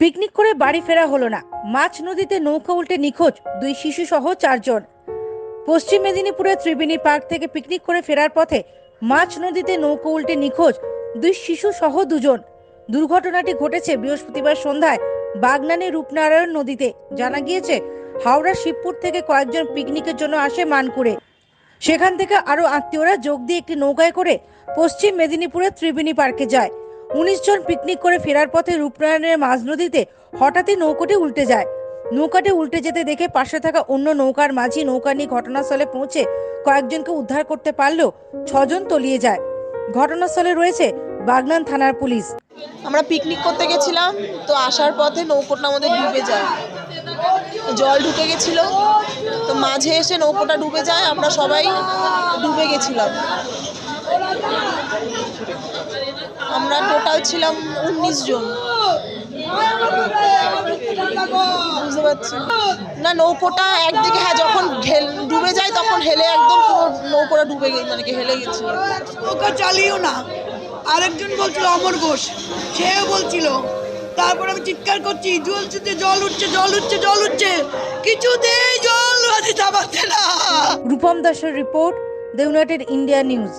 Picnic করে বাড়ি ফেরা হলো না। মাছ নদীতে নৌকা উল্টে নিখোঁজ দুই শিশু সহ চারজন। পশ্চিম মেদিনীপুরের ত্রিবেণী পার্ক থেকে পিকনিক করে ফেরার পথে মাছ নদীতে নৌকা উল্টে নিখোঁজ দুই শিশু সহ দুজন। দুর্ঘটনাটি ঘটেছে বৃহস্পতিবার সন্ধ্যায় বাগনানে রূপনারায়ণ নদীতে। জানা গিয়েছে, হাওড়া শিবপুর থেকে কয়েকজন পিকনিকের জন্য আসে মানকুড়ে। সেখান থেকে আরও আত্মীয়রা যোগ দিয়ে একটি নৌকায় করে পশ্চিম মেদিনীপুরের ত্রিবেণী পার্কে যায়। উনিশ জন পিকনিক করে ফেরার পথে রূপনারায়ণের মাঝ নদীতে হঠাৎই নৌকোটি উল্টে যায়। নৌকাটি উল্টে যেতে দেখে পাশে থাকা অন্য নৌকার মাঝি নৌকা নিয়ে ঘটনাস্থলে পৌঁছে কয়েকজনকে উদ্ধার করতে পারলেও ছজন তলিয়ে যায়। ঘটনাস্থলে রয়েছে বাগনান থানার পুলিশ। আমরা পিকনিক করতে গেছিলাম, তো আসার পথে নৌকোটা আমাদের ডুবে যায়। জল ঢুকে গেছিল, তো মাঝে এসে নৌকোটা ডুবে যায়, আমরা সবাই ডুবে গেছিলাম। আমরা টোটাল ছিলাম উনিশ জন। বুঝতে পারছি? না নৌকোটা একদিকে হ্যাঁ যখন ঢেল- ডুবে যায় তখন হেলে একদম পুরো নৌকোটা ডুবে গে মানে কি হেলে গেছিল নৌকা চালিও না। আরেকজন বলছিল অমর ঘোষ। সেও বলছিল তারপর আমি চিৎকার করছি জ্বলছে জল উঠছে জল উঠছে জল উঠছে। কিছুতেই জল বাজে চাপাচ্ছে না। রূপম দাসের report the United India news.